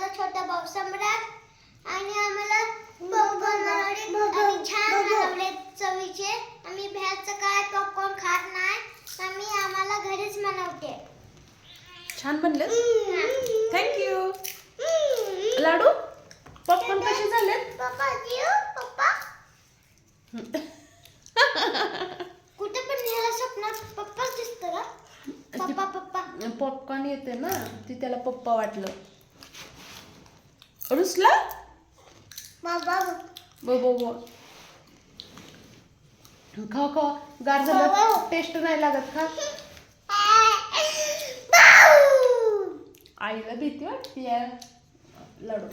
माझा छोटा भाऊ सम्राट आणि आम्हाला पॉपकॉर्न बनवले. आम्ही छान बनवले चवीचे. आम्ही बाहेरचं काय पॉपकॉर्न खात नाही आम्ही आम्हाला घरीच बनवते. छान बनले. थँक्यू लाडू? पॉपकॉर्न कसे झालेत? पप्पा जीव पप्पा. कुठे पण ह्याला स्वप्नात पप्पाच दिसतं का? पप्पा पप्पा. पॉपकॉर्न येते ना ती त्याला पप्पा वाटलं. रुसला बाबा बो बो बो खा खा गार झालं टेस्ट नाही लागत खा आईला भीती वाटते लाडू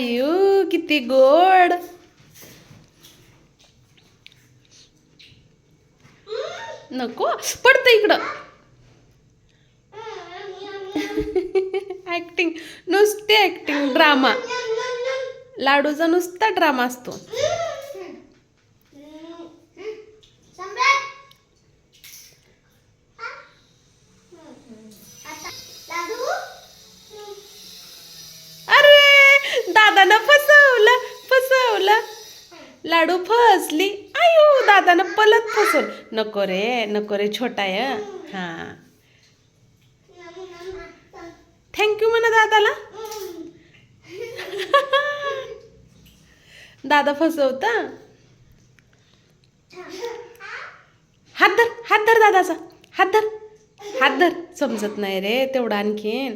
आयु किती गोड. नको पडतं इकडं. ऍक्टिंग नुसती ऍक्टिंग ड्रामा लाडूचा नुसता ड्रामा असतो सम्राट आता लाडू अरे दादानं फसवलं फसवलं लाडू फसली. आयो दादानं पलत फसवल. नको रे नको रे छोटा आहे हा. थँक्यू म्हणा दादाला. दादा फसवता? हात धर हात धर दादाचा. हात धर. हात धर. समजत नाही रे तेवढा आणखीन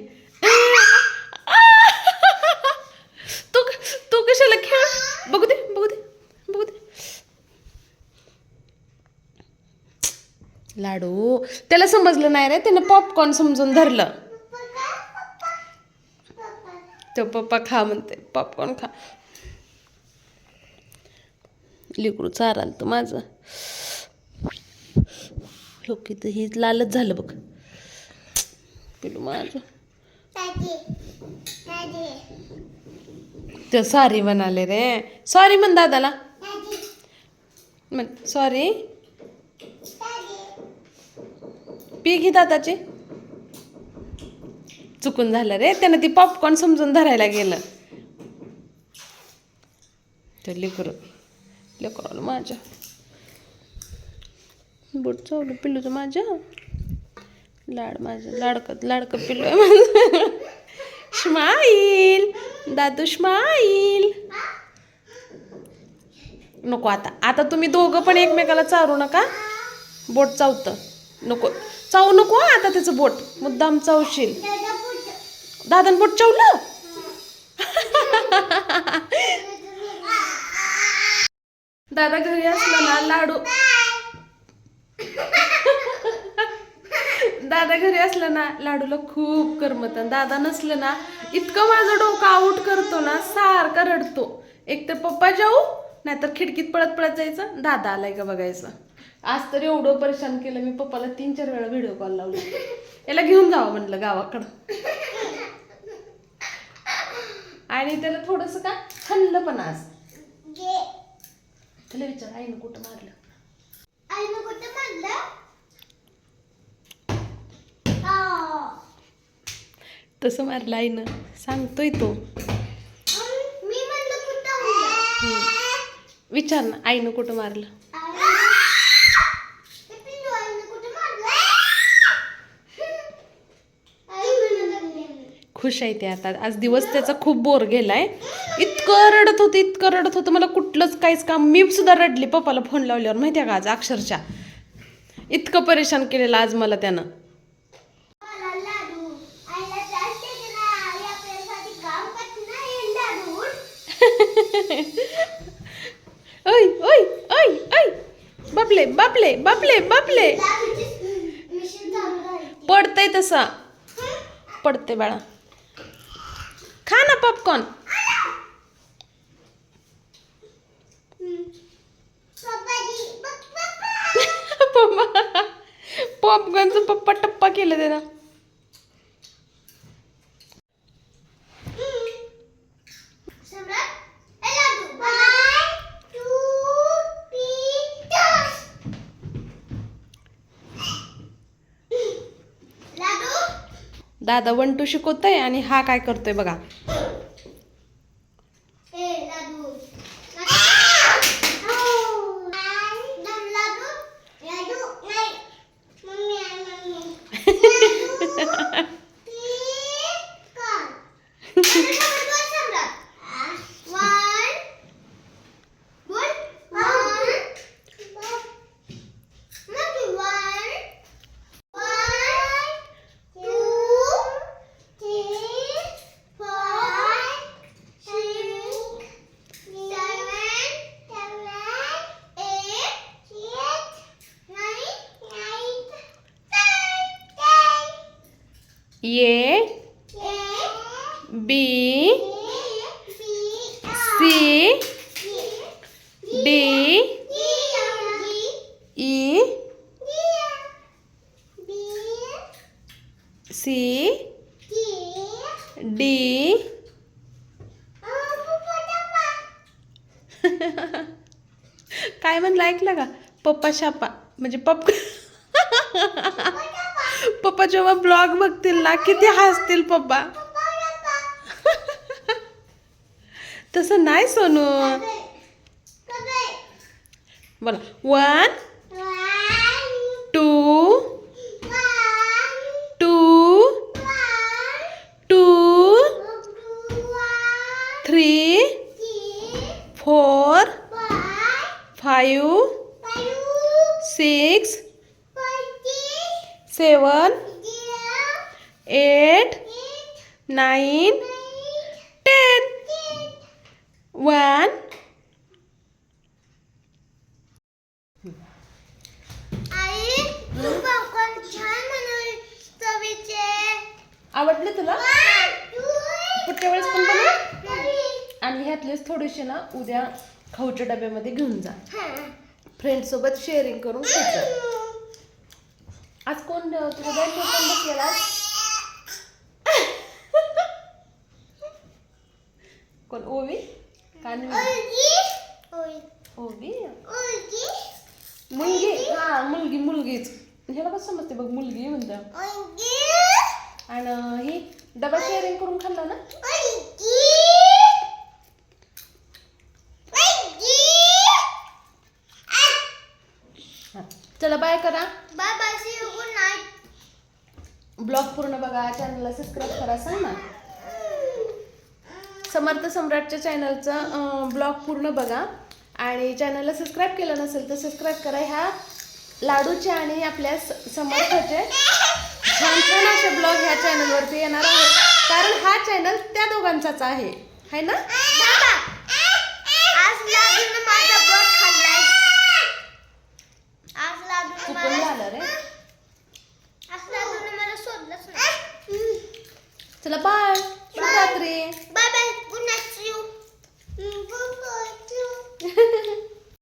तू तू कशाला खेळ बघू दे बघू दे बघू दे लाडू. त्याला समजलं नाही रे त्यानं पॉपकॉर्न समजून धरलं. तो पप्पा खा म्हणते पॉपकॉर्न खा. लिकडू चाराल तर माझं. लोक तर हे लालच झालं बघ. पिलू माझं. ते सॉरी म्हणाले रे. सॉरी म्हण दादाला. म्हण सॉरी दादी पी घे दादाची चुकून झालं रे. त्यानं ती पॉपकॉर्न समजून धरायला गेलं. ते लेकर लेकराला माझ्या. बोट चावलं पिल्लूचं माझ्या. लाड माझं लाडकं लाडकं पिल्लू आहे माझं. स्माईल दादू स्माईल नको आता. आता तुम्ही दोघं पण एकमेकाला चारू नका. बोट चावतं. नको. चावू नको आता त्याचं बोट. मुद्दाम चावशील. दादान बोट चावलं? दादा घरी असला ना लाडू. दादा घरी असलं ना लाडूला खूप करमत. दादा नसलं ना इतकं माझं डोकं आऊट करतो ना सारखा रडतो. एक तर पप्पा जाऊ नाहीतर खिडकीत पळत पळत जायचं दादा आलाय का बघायचं. आज तर एवढं परेशान केलं मी पप्पाला तीन चार वेळा व्हिडिओ कॉल लावला. याला घेऊन जावं म्हणलं गावाकडं. आणि त्याला थोडस का खाल्लं पण आज. त्याला विचार आईनं कुठं मारलं? आईनं कुठं मारलं. तसं मारलं आईनं. सांगतोय तो मी म्हणलं कुठं मारलं? विचार ना आईनं कुठं मारलं? खुश आहे ते आता. आज दिवस त्याचा खूप बोर गेलाय. इतकं रडत होतं इतकं रडत होतं. मला कुठलंच काहीच काम मी सुद्धा रडली. पप्पाला फोन लावल्यावर माहिती आहे का आज अक्षरशः? इतकं परेशान केलेलं आज मला त्यानं. बापले बापले बापले बापले पडतंय तसा पडते बाळा खा ना पॉपकॉर्न पॉपकॉर्नचा पप्पा टप्पा केला त्याला दादा वन टू शिकवतोय आणि हा काय करतोय बघा ए लाडू दम लाडू लाडू नाही मम्मी आहे मम्मी लाडू तीन कर बोल सम्राट वन बोल वन मग one one two three four six, seven, eight, nine, nine, ten, ten. A B C D E C D. काय म्हणलं? ऐकलं का? पप्पा शापा. म्हणजे पप्पा. पप्पा जेव्हा ब्लॉग बघतील ना किती हसतील पप्पा. तसं नाही सोनू. बोला. One eight nine ten. One. आवडलं तुला? पुढच्या वेळेस पण बनव. आणि ह्यातलेच थोडेसे ना उद्या खाऊच्या डब्यामध्ये घेऊन जा. फ्रेंड सोबत शेअरिंग करून खायचं. आज कोण तुझ्या बँकेत कोण बसलेला कोण ओवी? का नाही? ओवी? मुलगी? हा मुलगी मुलगीच ह्याला कसं समजते बघ मुलगी म्हणतं. आणि ही डबा शेअरिंग करून खाल्ला ना? चला बाय करा. Bye bye see you good night blog पूर्ण बघा चॅनलला सबस्क्राईब करा सांग ना. समर्थ सम्राटच्या चॅनलचा ब्लॉग पूर्ण बघा. आणि चॅनलला सबस्क्राईब केलं नसेल तर सबस्क्राईब करा ह्या लाडूचे आणि आपल्या समर्थाचे. छान छान असे ब्लॉग ह्या चॅनलवरती येणार आहेत. कारण हा चॅनल त्या दोघांचाच आहे. है ना?